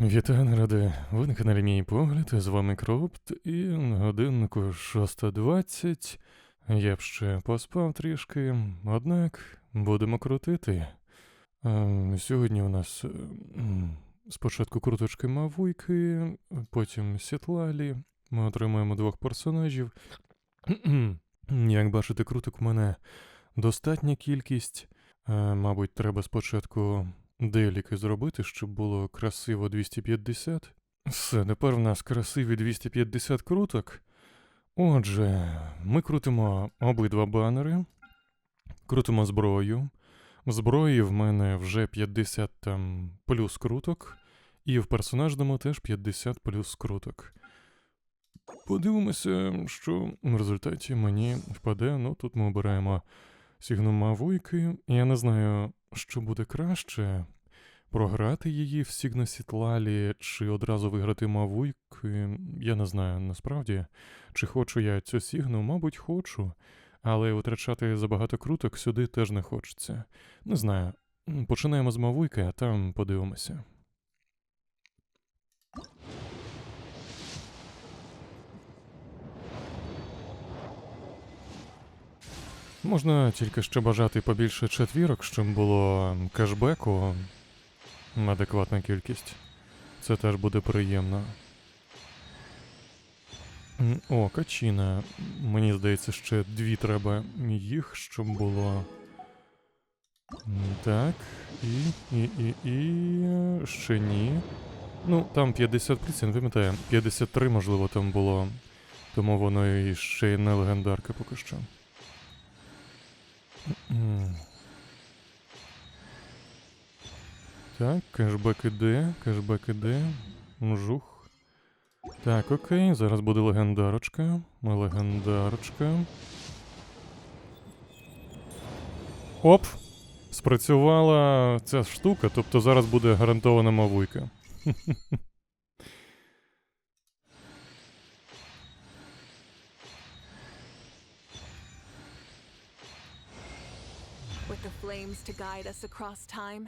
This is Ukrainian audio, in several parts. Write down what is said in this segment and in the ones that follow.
Вітаю, народи! Ви на каналі Мій Погляд, з вами Кропт, і на годиннику 6.20. Я б ще поспав трішки, однак будемо крутити. Ем, Сьогодні у нас ем, спочатку круточки Мавуйки, потім Сітлалі. Ми отримаємо двох персонажів. Як бачите, круток у мене достатня кількість. Е, Мабуть, треба спочатку деліки зробити, щоб було красиво 250. Все, тепер в нас красиві 250 круток. Отже, ми крутимо обидва банери, крутимо зброю. В зброї в мене вже 50 там плюс круток, і в персонажному теж 50 плюс круток. Подивимося, що в результаті мені впаде. Ну, тут ми обираємо Сігнума Вуйки. Я не знаю, що буде краще. Програти її в Сігнасітлалі чи одразу виграти Мавуйки, я не знаю насправді. Чи хочу я цю Сігну, мабуть, хочу, але витрачати забагато круток сюди теж не хочеться. Не знаю. Починаємо з Мавуйки, а там подивимося. Можна тільки ще бажати побільше четвірок, щоб було кешбеку адекватна кількість. Це теж буде приємно. О, качіна. Мені здається, ще дві треба їх, щоб було. Так. І. І. І. І. е, Ще ні. Ну, там 50 плюс, я не пам'ятаю. 53, можливо, там було. Тому воно і ще й не легендарка поки що. Так, кешбек іде, кешбек іде. Мжух. Так, окей, зараз буде легендарочка. Легендарочка. Оп! Спрацювала ця штука, тобто зараз буде гарантована мавуйка. With the flames to guide us across time,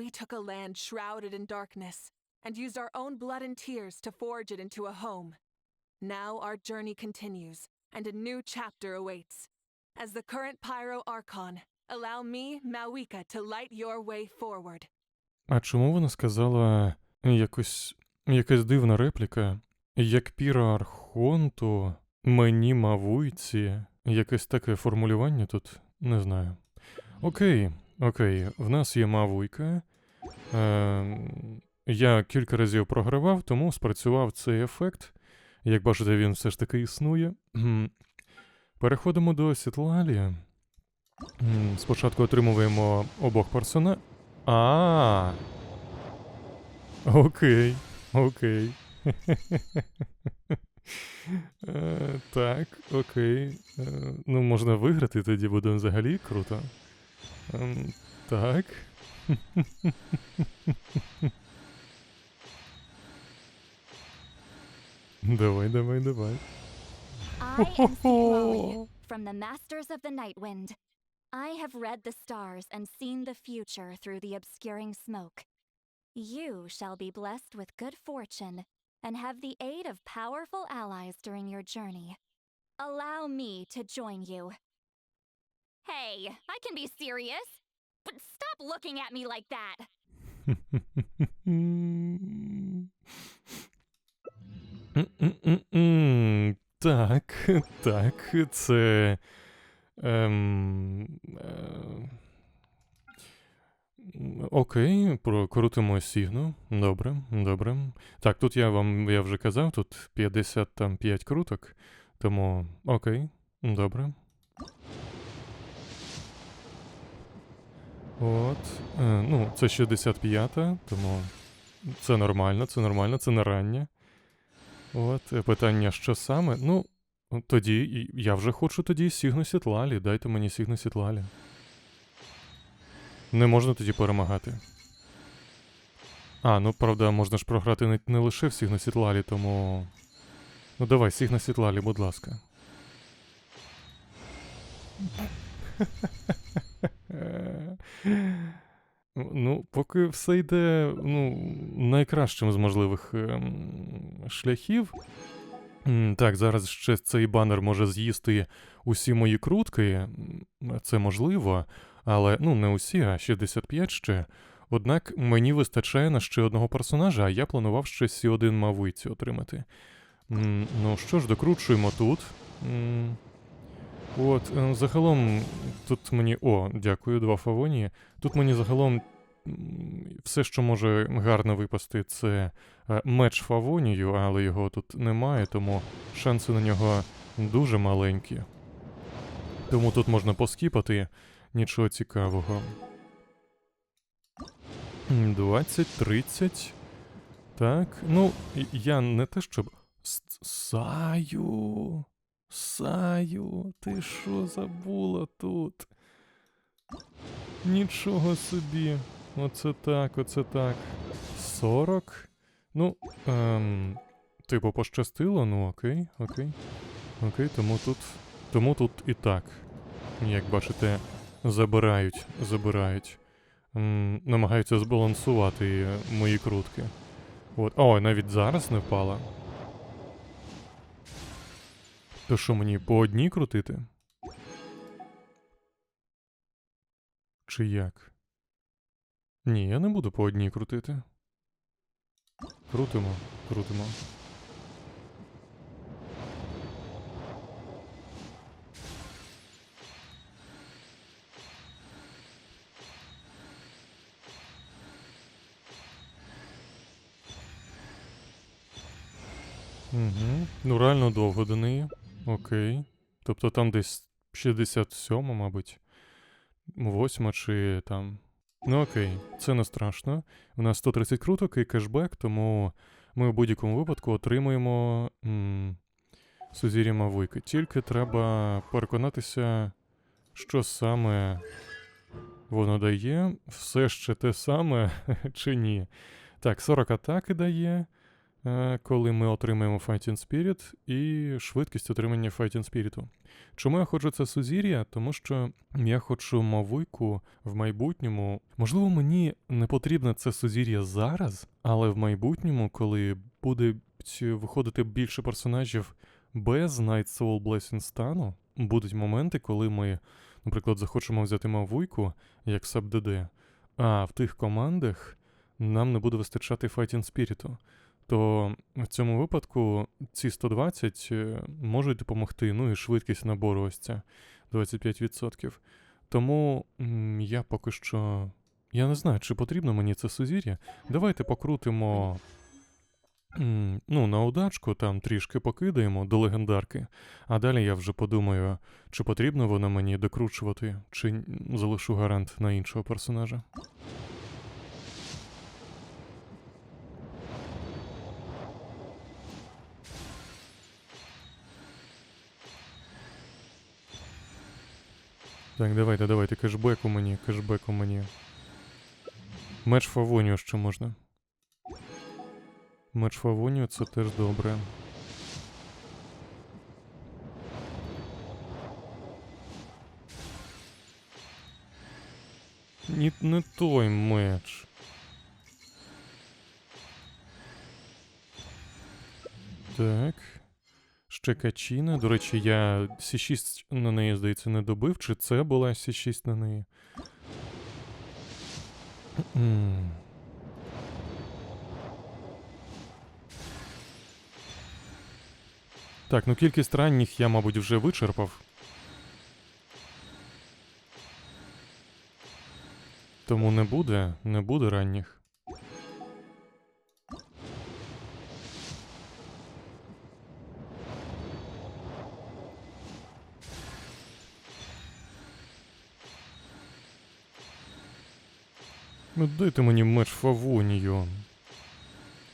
we took a land shrouded in darkness and used our own blood and tears to forge it into a home. Now our journey continues, and a new chapter awaits. As the current Pyro Archon, allow me, Mawika, to light your way forward. А чому вона сказала якось. якась дивна репліка? Як піра Архонту, мені мавуйці. Якесь таке формулювання тут не знаю. Окей, окей, в нас є мавуйка. Е, я кілька разів програвав, тому спрацював цей ефект. Як бачите, він все ж таки існує. Переходимо до Сітлалі. Спочатку отримуємо обох персона. А. Окей, окей. Е, Так, окей. Е, Ну, можна виграти, тоді буде взагалі круто. Ем, Так. Давай, давай, давай. I am Citlali, from the Masters of the Night Wind. I have read the stars and seen the future through the obscuring smoke. You shall be blessed with good fortune and have the aid of powerful allies during your journey. Allow me to join you. Hey, I can be serious. Stop looking at me like that. Так, так, це. Ем, е, окей, прокрутимо сігну. Добре, добре. Так, тут я вам я вже казав, тут 55 круток. Тому окей, добре. От. Е, ну, це 65-та, тому це нормально, це нормально, це не рання. От, е, питання, що саме? Ну, тоді я вже хочу тоді Сігну Сітлалі. Дайте мені Сігну Сітлалі. Не можна тоді перемагати. А, ну правда, можна ж програти не, не лише в Сігну Сітлалі, тому. Ну давай, Сігна Сітлалі, будь ласка. Ну, поки все йде ну, найкращим з можливих ем, шляхів. Так, зараз ще цей банер може з'їсти усі мої крутки. Це можливо, але ну не усі, а 65 ще. Однак мені вистачає на ще одного персонажа, а я планував ще сі один мавиці отримати. Ну що ж, докручуємо тут. От, е, загалом, тут мені. О, дякую, два фавонії. Тут мені загалом все, що може гарно випасти, це е, меч фавонію, але його тут немає, тому шанси на нього дуже маленькі. Тому тут можна поскіпати, нічого цікавого. 20, 30. Так, ну, я не те, щоб. Саю. Саю, ти що забула тут? Нічого собі. Оце так, оце так. 40. Ну, ем, типу, пощастило, ну окей, окей. Окей, тому тут. Тому тут і так. Як бачите, забирають, забирають. М, намагаються збалансувати мої крутки. От. Ой, навіть зараз не впала. То що мені по одній крутити? Чи як? Ні, я не буду по одній крутити. Крутимо, крутимо. Угу. Ну, реально довго до неї. Окей. Тобто там десь 67, мабуть. 8 чи там. Ну окей, це не страшно. У нас 130 круток і кешбек, тому ми в будь-якому випадку отримуємо сузір'я Мавики. Тільки треба переконатися, що саме воно дає, все ще те саме чи ні. Так, 40 атаки дає, коли ми отримаємо Fighting Spirit, і швидкість отримання Fighting Spirit. Чому я хочу це сузір'я? Тому що я хочу мавику в майбутньому. Можливо, мені не потрібне це сузір'я зараз, але в майбутньому, коли буде виходити більше персонажів без Night Soul Blessing стану, будуть моменти, коли ми, наприклад, захочемо взяти мавуйку як саб-ДД, а в тих командах нам не буде вистачати Fighting Спіріту. То в цьому випадку ці 120 е, можуть допомогти, ну і швидкість набору ось ця 25%. Тому я поки що. Я не знаю, чи потрібно мені це сузір'я. Давайте покрутимо. Ну, на удачку там трішки покидаємо до легендарки, а далі я вже подумаю, чи потрібно воно мені докручувати, чи залишу гарант на іншого персонажа. Так, давайте, давайте, кешбеку мені, кешбеку мені. Меч Фавонію ще можна. Меч Фавонію це теж добре. Ні, не той меч. Так. Ще качіна. До речі, я С6 на неї, здається, не добив. Чи це була С6 на неї? Так, ну кількість ранніх я, мабуть, вже вичерпав. Тому не буде, не буде ранніх. Ну дайте мені меч Фавонію.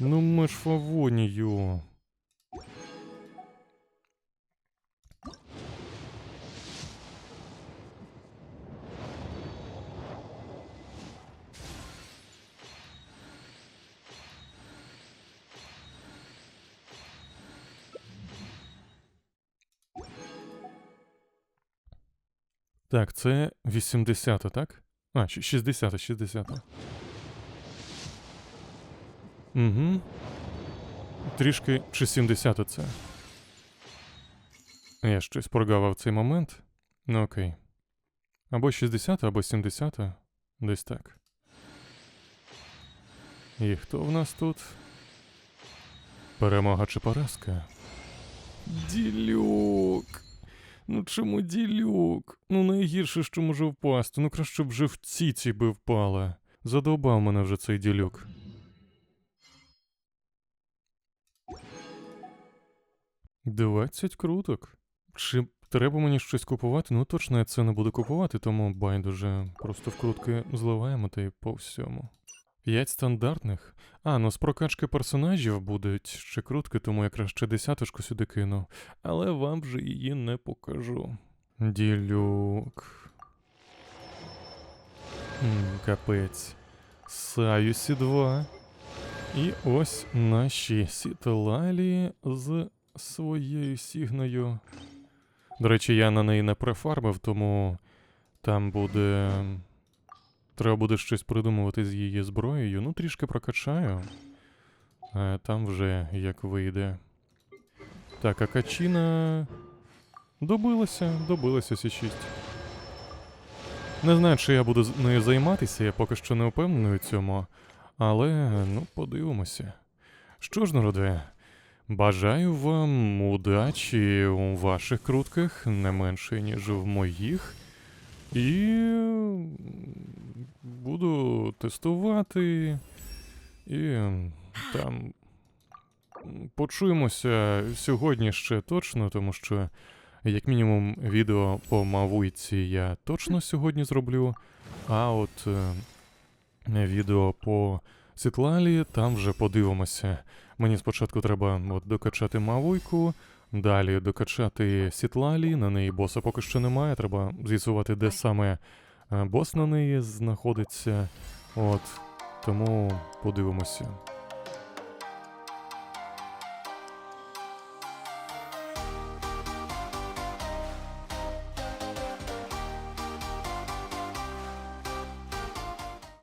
Ну, меч Фавонію. Так, це 80, так? А, 60, 60. Угу. Трішки чи 70 це. Я щось прогавав цей момент. Ну окей. Або 60, або 70. Десь так. І хто в нас тут? Перемога чи поразка? Ділюк. Ну чому ділюк? Ну найгірше, що може впасти. Ну краще б вже в ціці би впала. Задовбав мене вже цей ділюк. Двадцять круток. Чи треба мені щось купувати? Ну точно я це не буду купувати, тому байдуже. Просто в крутки зливаємо та й по всьому. П'ять стандартних. А, ну з прокачки персонажів будуть ще крутки, тому я краще десяточку сюди кину. Але вам вже її не покажу. Ділюк. Капець. Саюсі 2. І ось наші сіталалі з своєю сігною. До речі, я на неї не префармив, тому там буде. Треба буде щось придумувати з її зброєю. Ну, трішки прокачаю. А там вже як вийде. Так, а качіна. Добилася, добилася сі 6. Не знаю, чи я буду нею займатися, я поки що не впевнений у цьому. Але ну, подивимося. Що ж, народе, бажаю вам удачі у ваших крутках, не менше, ніж в моїх. І буду тестувати. І там почуємося сьогодні ще точно, тому що, як мінімум, відео по Мавуйці я точно сьогодні зроблю. А от е, відео по Сітлалі там вже подивимося. Мені спочатку треба от, докачати Мавуйку, далі докачати Сітлалі, на неї боса поки що немає. Треба з'ясувати, де саме бос на неї знаходиться. От, тому подивимося.